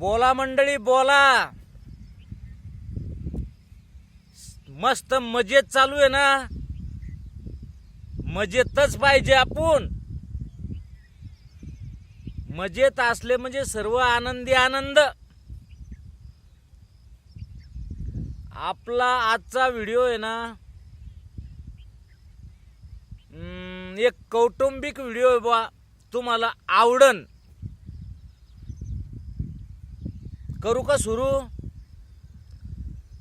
बोला मंडळी बोला. मस्त मजेत चालू आहे ना? मजेतच पाहिजे आपण. मजेत असले म्हणजे सर्व आनंदी आनंद. आपला आजचा व्हिडिओ आहे ना? एक कौटुंबिक व्हिडिओ आहे बा तुम्हाला आवडन. करू का सुरू?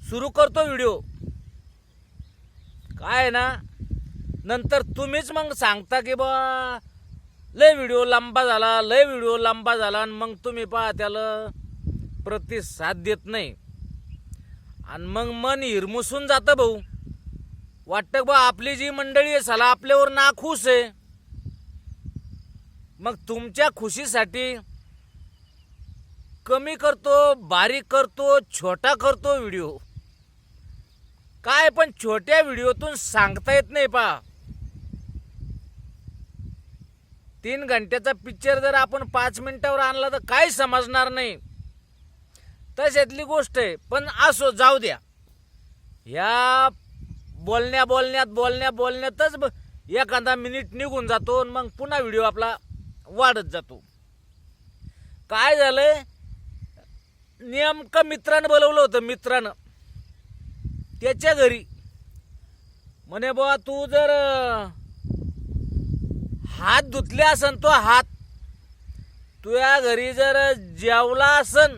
सुरू करतो व्हिडिओ. काय आहे ना नंतर तुम्हीच मग सांगता की बा लय व्हिडिओ लांबा झाला लय व्हिडिओ लांबा झाला आणि मग तुम्ही पहा त्याला प्रतिसाद देत नाही. आणि मग मन हिरमुसून जातं भाऊ. वाटतं बा आपली जी मंडळी आहे सला आपल्यावर नाखुश आहे. मग तुमच्या खुशीसाठी कमी करतो बारीक करतो छोटा करतो व्हिडिओ काय पण छोट्या व्हिडिओतून सांगता येत नाही पा. तीन घंट्याचा पिक्चर जर आपण पाच मिनिटावर आणला तर काही समजणार नाही. तशातली गोष्ट आहे पण असो जाऊ द्या. ह्या बोलण्या बोलण्यात बोलण्या बोलण्यातच एखादा मिनिट निघून जातो आणि मग पुन्हा व्हिडिओ आपला वाढत जातो. काय झालंय? नेमकं मित्रानं बोलवलं होतं मित्रानं. त्याच्या घरी. म्हणे बुवा तू जर हात धुतले असन तो हात तुझ्या घरी जर जेवला असन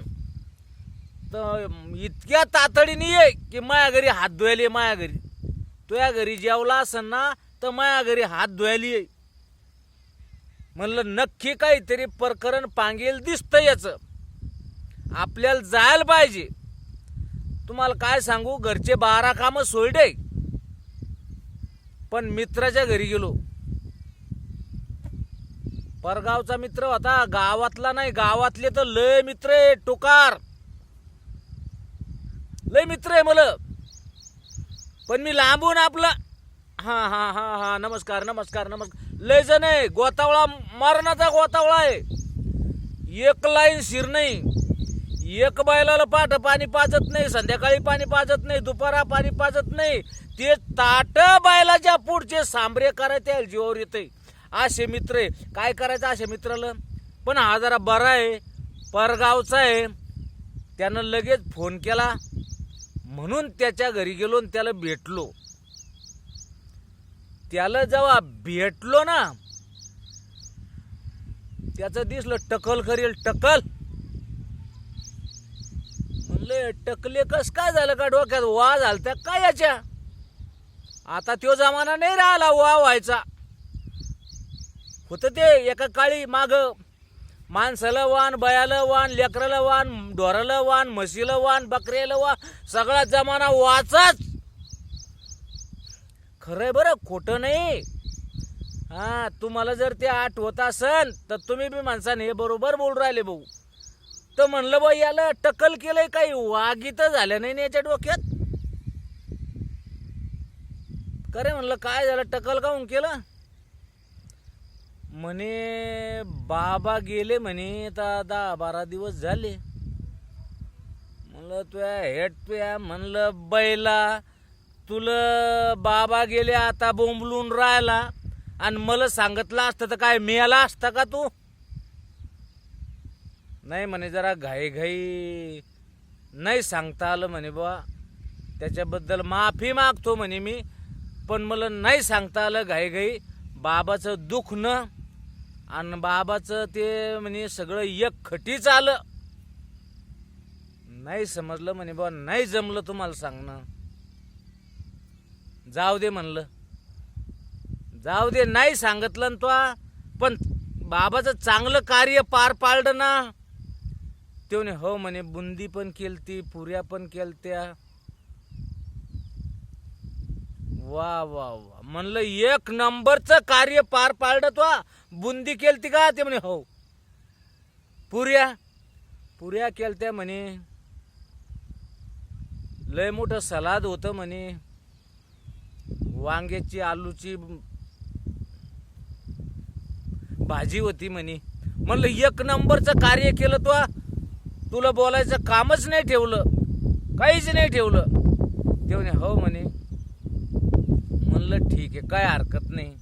तर इतक्या तातडीने ये की माया घरी हात धुवायला ये माया घरी. तुझ्या घरी जेवला असन ना तर माया घरी हात धुवायला ये. म्हणलं नक्की काहीतरी प्रकरण पांगेल दिसतं याचं. आपल्याला जायला पाहिजे. तुम्हाला काय सांगू घरचे बारा कामं सोयडे. पण मित्राच्या घरी गेलो. परगावचा मित्र होता गावातला नाही गावातले तर लय मित्र आहे टोकार. लय मित्र आहे मला. पण मी लांबून आपला हा हा हा हा नमस्कार नमस्कार नमस्कार. लय जण आहे गोतावळा मरणाचा गोतावळा आहे. एक लाईन शिर नाही एक बैलाला पाठ पाणी पाजत नाही संध्याकाळी पाणी पाजत नाही दुपारा पाणी पाजत नाही. ते ताट बैलाच्या पुढचे सांबरे करायचे जीवावर येते असे मित्र आहे. काय करायचं अशा मित्राला? पण हा जरा बरा आहे. परगावचा आहे. त्यानं लगेच फोन केला. म्हणून त्याच्या घरी गेलो आणि त्याला भेटलो. त्याला जेव्हा भेटलो ना त्याचं दिसलं टकल करेल टकल. म्हणलं टकले कस काय झालं का डोक्यात? वा झालत्या काय याच्या? आता तो जमाना नाही राहिला वा व्हायचा. होतं ते एका काळी माग माणसाला वान बयाला वान लेकराला वान ढोराला वान म्हशीला वान बकऱ्याला वा सगळा जमाना वाचाच. खरंय बरं खोटं नाही. हा तुम्हाला जर ते आठवत असन तर तुम्ही बी माणसाने हे बरोबर बोलून राहिले भाऊ. तर म्हणलं बा याला टकल केलंय काही वागित झालं नाही ना याच्या डोक्यात? खरे म्हणलं काय झालं? टकल काहून केलं? म्हणे बाबा गेले म्हणे आता दहा बारा दिवस झाले. म्हणलं तुया हेट तुया म्हणलं बैला तुला बाबा गेले आता बोंबलून राहिला आणि मला सांगितलं असतं तर काय मिळाला असता का तू? नाही म्हणे जरा घाई घाई नाही सांगता आलं म्हणे बा त्याच्याबद्दल माफी मागतो म्हणे मी पण मला नाही सांगता आलं घाई घाई बाबाचं दुख न आणि बाबाचं ते म्हणे सगळं एक खटीच आलं. नाही समजलं म्हणे बा नाही जमलं तुम्हाला सांगणं. जाऊ दे म्हणलं. जाऊ दे नाही सांगितलं तो पण बाबाचं चांगलं कार्य पार पाडलं ना. ते म्हणे हो म्हणे बुंदी पण केलती पुऱ्या पण केलत्या. वा वा वा. म्हणलं एक नंबरचं कार्य पार पाडलं तो. बुंदी केलती का? ते म्हणे हो. पुऱ्या पुऱ्या केलत्या म्हणे. लय मोठं सलाद होतं म्हणे. वांग्याची आलूची भाजी होती म्हणे. म्हणलं एक नंबरचं कार्य केलं तो. तुला बोलायचं कामच नाही ठेवलं. काहीच नाही ठेवलं. ते म्हणे हो म्हणे. म्हणलं ठीक आहे काय हरकत नाही.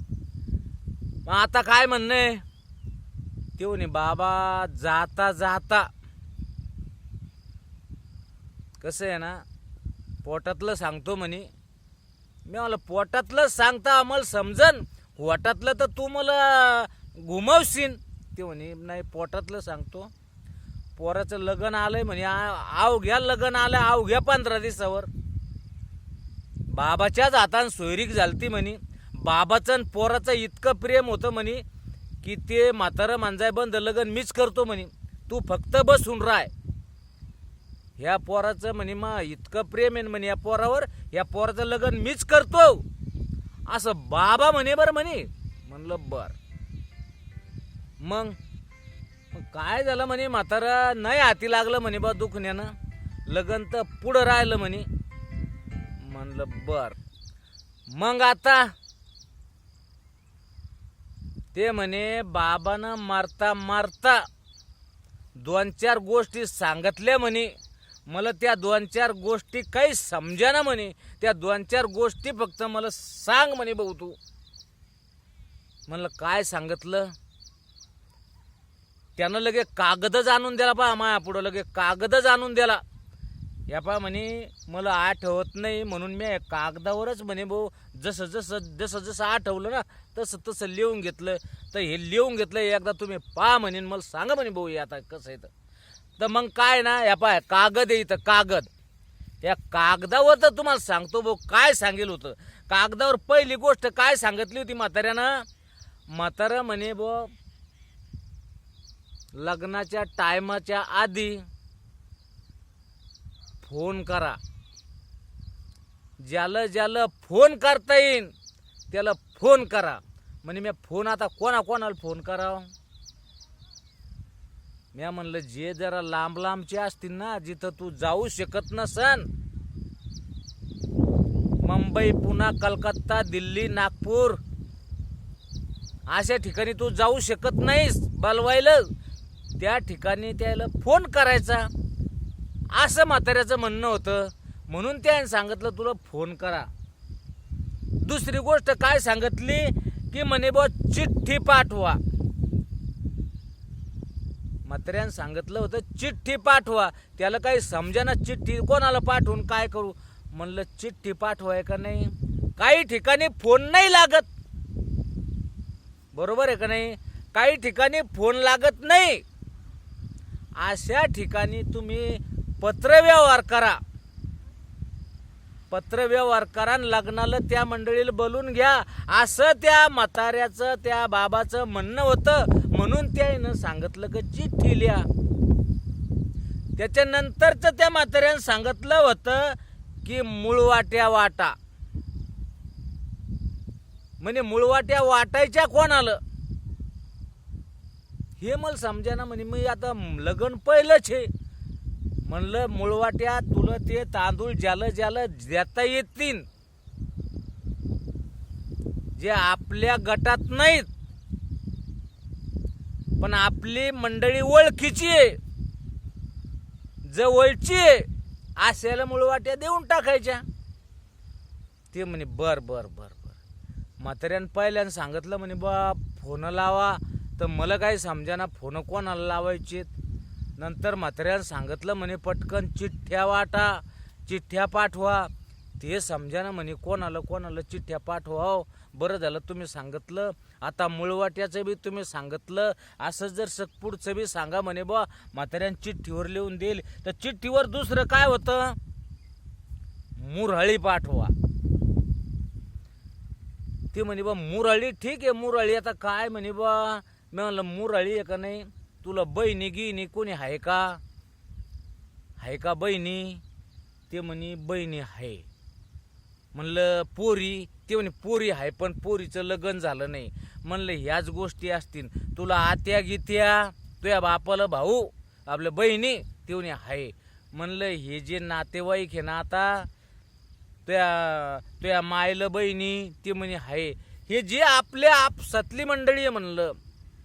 मग आता काय म्हणणं आहे? ते म्हणे बाबा जाता जाता. कसं आहे ना पोटातलं सांगतो म्हणे. मी मला पोटातलं सांगता आम्हाला समजन. पोटातलं तर तू मला घुमावशीन. ते म्हणे नाही पोटातलं सांगतो. पोराचं लग्न आलंय म्हणे. अवघ्या घ्या लग्न आलं अवघ्या पंधरा दिवसावर. बाबाच्याच हातान सोयरीक झालती म्हणे. बाबाचं आणि पोराचं इतकं प्रेम होतं म्हणे की ते म्हातारं मांजाय बंद लग्न मीच करतो म्हणे. तू फक्त बसून राय ह्या पोराचं म्हणे मा इतकं प्रेम आहे म्हणे या पोरावर या पोराचं लग्न मीच करतो. असं बाबा म्हणे बरं म्हणे. म्हणलं बर. मग काय झालं म्हणे म्हातारा नाही हाती लागलं म्हणे बा दुखण्यानं. लग्न तर पुढं राहिलं म्हणे. म्हणलं बर. मग आता ते म्हणे बाबानं मारता मारता दोन चार गोष्टी सांगितल्या म्हणे. मला त्या दोन चार गोष्टी काही समजाना म्हणे. त्या दोन चार गोष्टी फक्त मला सांग म्हणे भाऊ तू. म्हणलं काय सांगितलं? त्यानं लगे कागदच आणून दिला पहा माया पुढं लगे कागदच आणून दिला. या पहा म्हणे मला आठवत नाही म्हणून मी कागदावरच म्हणे भाऊ जसं जसं जसं जसं आठवलं ना तसं तसं लिहून घेतलं. तर हे लिहून घेतलं एकदा तुम्ही पहा म्हणे मला सांगा म्हणे भाऊ हे आता कसं आहे तर. तर मग काय ना या पाय कागद आहे इथं कागद. या कागदावर तर तुम्हाला सांगतो भाऊ काय सांगेल होतं. कागदावर पहिली गोष्ट काय सांगितली होती म्हाताऱ्यानं? म्हातारा म्हणे भाऊ लग्नाच्या टायमाच्या आधी फोन करा. ज्याला ज्याला फोन करता येईन त्याला फोन करा. म्हणजे मी फोन आता कोणा कोणाला फोन करावं? मी म्हणलं जे जरा लांब लांबचे असतील ना जिथं तू जाऊ शकत नसन. मुंबई पुणे कलकत्ता दिल्ली नागपूर अशा ठिकाणी तू जाऊ शकत नाहीस बलवायला त्या ठिकाणी त्याला फोन करायचा. असं म्हाताऱ्याचं म्हणणं होतं. म्हणून त्याने सांगितलं तुला फोन करा. दुसरी गोष्ट काय सांगितली? की म्हणे बा चिठ्ठी पाठवा. म्हाताऱ्यानं सांगितलं होतं चिठ्ठी पाठवा. त्याला काही समजाना चिठ्ठी कोणाला पाठवून काय करू? म्हणलं चिठ्ठी पाठवाय का नाही? काही ठिकाणी फोन नाही लागत. बरोबर आहे का नाही? काही ठिकाणी फोन लागत नाही. अशा ठिकाणी तुम्ही पत्रव्यवहार करा. पत्रव्यवहार करा लग्नाला त्या मंडळीला बोलून घ्या. असं त्या म्हाताऱ्याचं त्या बाबाचं म्हणणं होतं. म्हणून त्यानं सांगितलं की चिठ्ठी लिहा. त्याच्यानंतरचं त्या म्हाताऱ्यानं सांगितलं होतं की मुळवाट्या वाटा. म्हणजे मुळवाट्या वाटायच्या कोणाला? हे मला समजाना म्हणे मी आता लग्न पहिलंच हे म्हणलं मुळवाट्या तुला ते तांदूळ ज्याला ज्याला देता येतील. जे आपल्या गटात नाहीत. पण आपली मंडळी ओळखीची आहे. जवळची आहे. अशाला मुळवाट्या देऊन टाकायच्या. ते म्हणे बर बर बर बर. म्हाताऱ्यानं पहिल्यानं सांगितलं म्हणे बा फोन लावा. तर मला काय समजाना फोन कोणाला लावायचे नंतर म्हाताऱ्यानं सांगितलं म्हणे पटकन चिठ्ठ्या वाटा चिठ्ठ्या पाठवा. ते समजाना म्हणे कोणाला कोणाला चिठ्ठ्या पाठवाव हो. बरं झालं तुम्ही सांगितलं. आता मुळवाट्याचं बी तुम्ही सांगितलं. असं जर सकपुडचं बी सांगा म्हणे बा म्हाताऱ्यानं चिठ्ठीवर लिहून देईल. तर चिठ्ठीवर दुसरं काय होतं? मुरहळी पाठवा. ते म्हणे बा मुरळी ठीक आहे मुरळी. आता काय म्हणे बा मी म्हणलं मुरळी आहे का नाही? तुला बहिणी गिनी कोणी आहे का? आहे का बहिणी? ते म्हणे बहिणी आहे. म्हणलं पोरी? ते म्हणे पोरी आहे पण पोरीचं लग्न झालं नाही. म्हणलं ह्याच गोष्टी असतील. तुला आत्या गीत्या तुझ्या बापाला भाऊ आपल्या बहिणी ते म्हणे आहे. म्हणलं हे जे नातेवाईक आहे ना आता तुया तुया मायलं बहिणी ते म्हणे आहे. हे जे आपल्या आपसातली मंडळी आहे म्हणलं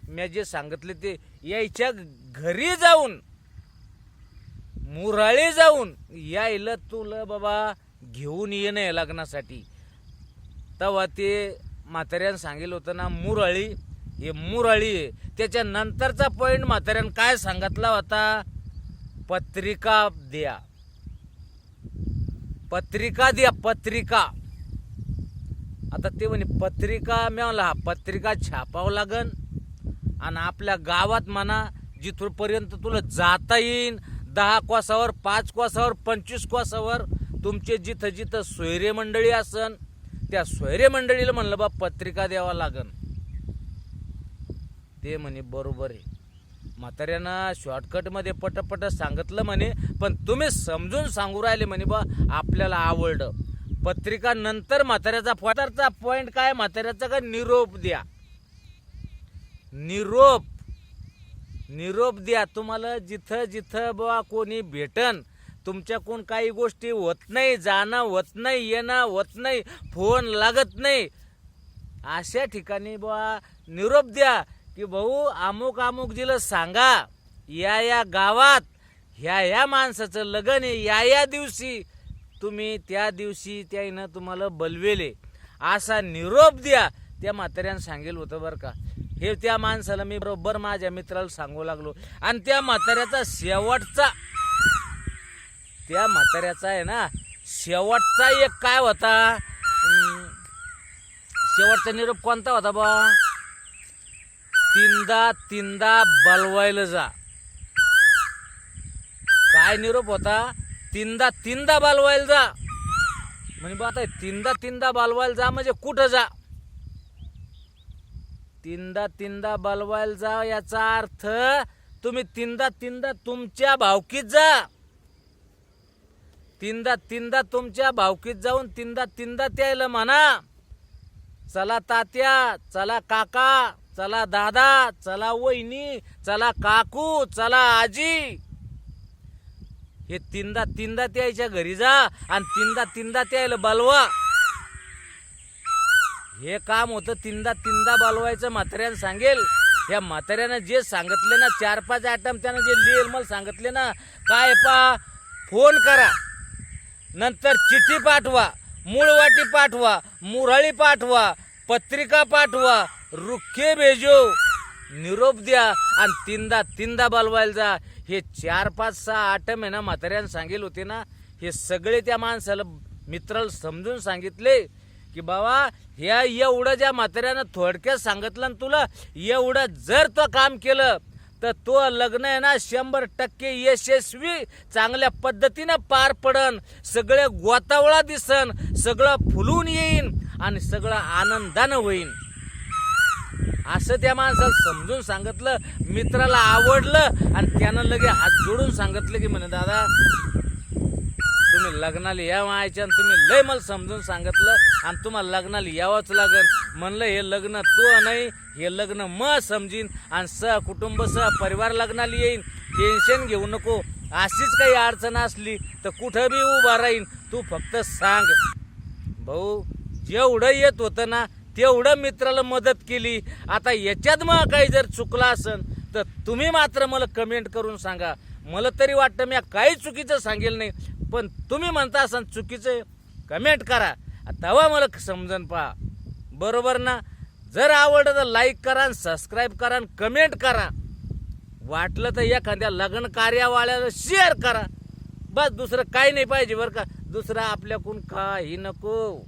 मी जे सांगितले ते यायच्या घरी जाऊन मुराळी जाऊन यायला तुला बाबा घेऊन येणं आहे लग्नासाठी. तेव्हा ते म्हाताऱ्यानं सांगितलं होतं ना मुरळी हे मुराळी आहे. त्याच्या नंतरचा म्हाताऱ्यानं काय सांगितला होता? पत्रिका द्या. पत्रिका द्या पत्रिका. आता ते म्हणे पत्रिका मिळाला हा पत्रिका छापावं लागन. आणि आपल्या गावात म्हणा जिथपर्यंत तुला जाता येईन दहा कोसावर पाच कोसावर पंचवीस कोसावर तुमचे जिथं जिथं सोयरे मंडळी असन त्या सोयरे मंडळीला म्हणलं बा पत्रिका द्यावा लागन. ते म्हणे बरोबर आहे. म्हाताऱ्यानं शॉर्टकटमध्ये पटपट सांगितलं म्हणे पण तुम्ही समजून सांगू राहिले म्हणे बा आपल्याला आवडलं. पत्रिका नंतर म्हाताऱ्याचा फोटारचा पॉईंट काय म्हाताऱ्याचा का निरोप द्या. निरोप. निरोप द्या. तुम्हाला जिथं जिथं बुवा कोणी भेटन तुमच्याकडून काही गोष्टी होत नाही जाणं होत नाही येणं होत नाही फोन लागत नाही. अशा ठिकाणी बुवा निरोप द्या की भाऊ अमुक अमुक जिला सांगा. या या गावात ह्या ह्या माणसाचं लग्न आहे या या दिवशी. तुम्ही त्या दिवशी त्याईनं तुम्हाला बलवेले. असा निरोप द्या. त्या म्हाताऱ्यानं सांगेल होतं बरं का. हे त्या माणसाला मी बरोबर माझ्या मित्राला सांगू लागलो. आणि त्या म्हाताऱ्याचा शेवटचा त्या म्हाताऱ्याचा आहे ना शेवटचा एक काय होता? शेवटचा निरोप कोणता होता बा? तीनदा तीनदा बलवायला जा. काय निरोप होता? तीनदा तीनदा बालवायला जा. म्हणजे बा आता तीनदा तीनदा बालवायला जा म्हणजे कुठं जा? तीनदा तीनदा बलवायला जा याचा अर्थ तुम्ही तीनदा तीनदा तुमच्या भावकीत जा. तीनदा तीनदा तुमच्या भावकीत जाऊन तीनदा तीनदा त्यायला म्हणा चला तात्या चला काका चला दादा चला वहिनी चला काकू चला आजी. हे तीनदा तीनदा त्याच्या घरी जा आणि तीनदा तीनदा त्यायला बलवा. हे काम होतं तीनदा तीनदा बोलवायचं म्हाताऱ्यानं सांगेल. या म्हाताऱ्यानं जे सांगितले ना चार पाच आयटम त्यानं जे लिहिल मला सांगितले ना काय पा फोन करा. नंतर चिठ्ठी पाठवा मूळवाटी पाठवा मुरळी पाठवा पत्रिका पाठवा रुखे भेजो. निरोप द्या आणि तीनदा तीनदा बोलवायला जा. हे चार पाच सहा आटम आहे ना म्हाताऱ्यानं सांगेल होते ना हे सगळे त्या माणसाला मित्राला समजून सांगितले. की बाबा ह्या एवढं ज्या म्हाताऱ्यानं थोडक्यात सांगितलं ना तुला एवढं जर तो काम केलं तर तो लग्न आहे ना शंभर टक्के यशस्वी चांगल्या पद्धतीनं पार पडन सगळे गोतावळा दिसन सगळं फुलून येईन आणि सगळं आनंदानं होईन. असं त्या माणसाला समजून सांगितलं मित्राला आवडलं आणि त्यानं लगे हात जोडून सांगितलं की म्हणे दादा तुम्ही लग्नाला या मायच्या आणि तुम्ही लय मला समजून सांगितलं आणि तुम्हाला लग्नाला यावंच लागन म्हणलं हे लग्न तू नाही हे लग्न म समजीन आणि सह कुटुंब सह परिवार लग्नाला येईन. टेन्शन घेऊ नको. अशीच काही अडचण असली तर कुठं बी उभा राहीन. तू फक्त सांग. भाऊ जेवढं येत होतं ना तेवढं मित्राला मदत केली. आता याच्यात मग काही जर चुकलं असन तर तुम्ही मात्र मला कमेंट करून सांगा. मला तरी वाटतं मी काही चुकीचं सांगेल नाही. पण तुम्ही म्हणता असाल चुकीचं कमेंट करा. तेव्हा मला समजन पहा. बरोबर ना? जर आवडलं तर लाईक करा सबस्क्राईब करा कमेंट करा. वाटलं तर एखाद्या लग्न कार्यावाल्याला शेअर करा. बस दुसरं काही नाही पाहिजे बरं का. दुसरं आपल्याकडून काही नको.